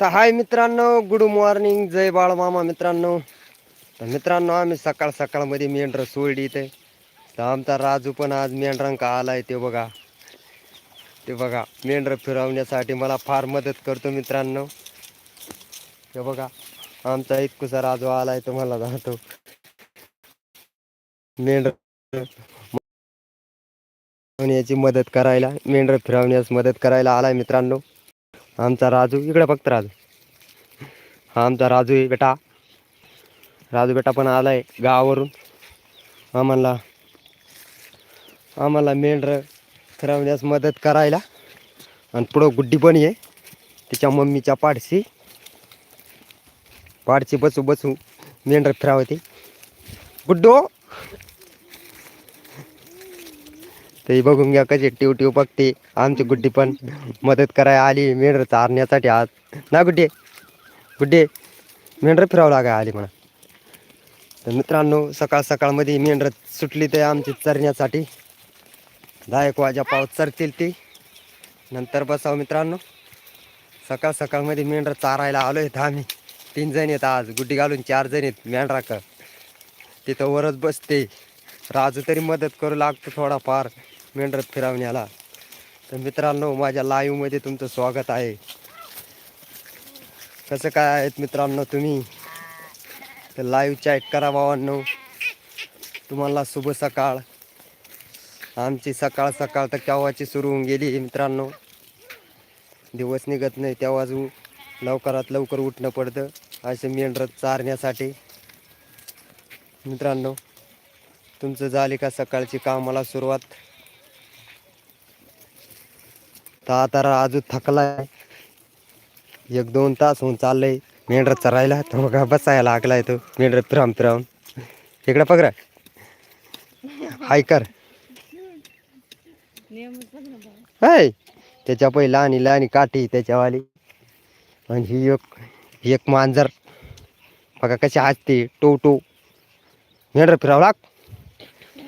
तर हाय मित्रांनो good morning जय बाळमामा मित्रांनो. तर मित्रांनो आम्ही सकाळ सकाळमध्ये मेंढरं सोडली इथे. तर आमचा राजू पण आज मेंढरांका आलाय ते बघा. ते बघा मेंढरं फिरवण्यासाठी मला फार मदत करतो मित्रांनो. ते बघा आमचा इतकुसा राजू आला आहे तुम्हाला जातो. मेंढर याची मदत करायला मेंढरं फिरवण्यास मदत करायला आलाय मित्रांनो. आमचा राजू इकडे फक्त राजू. हा आमचा राजू आहे बेटा. राजू बेटा पण आलाय गावावरून. आम्हाला आम्हाला मेंढर फिरवण्यास मदत करायला. आणि पुढं गुड्डी पण आहे तिच्या मम्मीच्या पाडशी पाडशी बसू बसू मेंढर फिरावते गुड्डो! ते बघून घ्या कशी टिव टिव बघते. आमची गुड्डी पण मदत करायला आली. मेंढरं चारण्यासाठी आज. ना गुड्डे? गुड्डे मेंढर फिरावं लागा आली म्हणा. तर मित्रांनो सकाळ सकाळमध्ये मेंढर सुटली ते आमची चरण्यासाठी. दहा एक वाजा चरतील ती. नंतर बसावं मित्रांनो. सकाळ सकाळमध्ये मेंढर चारायला आलो आहेत आम्ही. तीन जण आहेत आज. गुड्डी घालून चार जण आहेत मेंढराक. तिथं वरच बसते. राजू तरी मदत करू लागतो थोडाफार. मेंढरं फिरवण्याला. तर मित्रांनो माझ्या लाईव्हमध्ये तुमचं स्वागत आहे. कसं काय आहेत मित्रांनो तुम्ही? तर लाईव्ह चॅट करा भावांनो. तुम्हाला शुभ सकाळ. आमची सकाळ सकाळ तर केव्हाची सुरू होऊन गेली मित्रांनो? दिवस निघत नाही तेव्हाच लवकरात लवकर उठणं पडतं असे मेंढरं चारण्यासाठी. मित्रांनो तुमचं झाली का सकाळची कामाला सुरुवात? तर आता राजू थकलाय. एक दोन तास होऊन चाललंय. मेंढर चरायला तर बघा बसायला लागलाय तो. मेंढर फिरावून फिरावून इकडे पकड. हाय कर. हाय त्याच्या पहिला आणि लहानी काठी त्याच्यावाली. आणि ही एक एक मांजर. बघा कशी हसते. टो टो. मेंढर फिरावं लाग.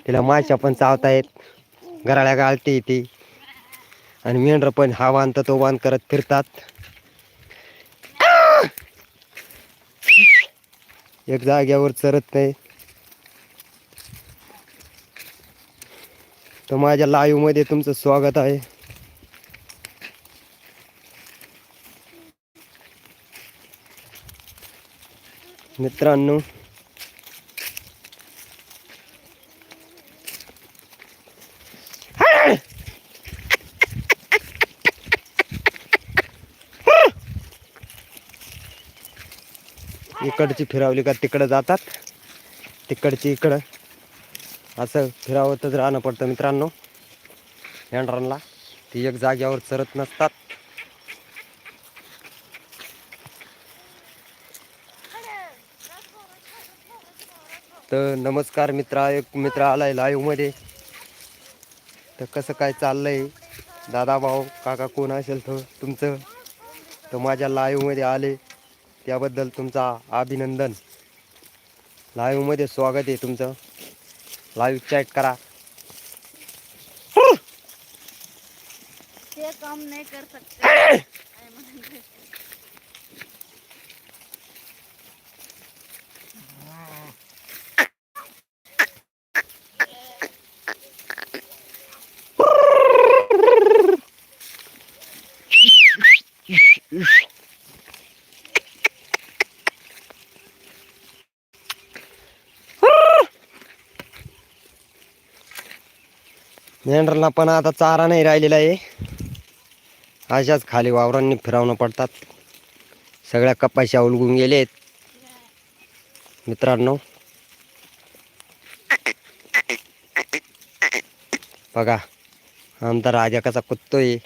तिला माशा पण चावतायत. घराळ्या गाळते ती. आणि मेंढर पण हा बांध तो बांध करत फिरतात. एक जाग्यावर चरत नाही. तर माझ्या लाईव्हमध्ये तुमचं स्वागत आहे. मित्रांनो इकडची फिरावली का तिकडं जातात. तिकडची इकडं. असं फिरावतच राहणं पडतं मित्रांनो. मेंढरांना ती एक जाग्यावर चरत नसतात. तर नमस्कार मित्रा एक मित्र आलाय लाईव्हमध्ये तर कसं काय चाललंय? दादा भाऊ काका कोण असेल तर तुमचं? तर माझ्या लाईव्हमध्ये आले. त्याबद्दल तुमचा अभिनंदन. लाईव्हमध्ये स्वागत आहे तुमचं. लाईव्ह चॅट करा. ये काम नहीं कर सकते मेंढरांना पण आता चारा नाही राहिलेला आहे. अशाच खाली वावरांनी फिरावणं पडतात. सगळ्या कपाशा उलगून गेलेत. मित्रांनो. बघा. आमचा राजा कसा कुत्तोय.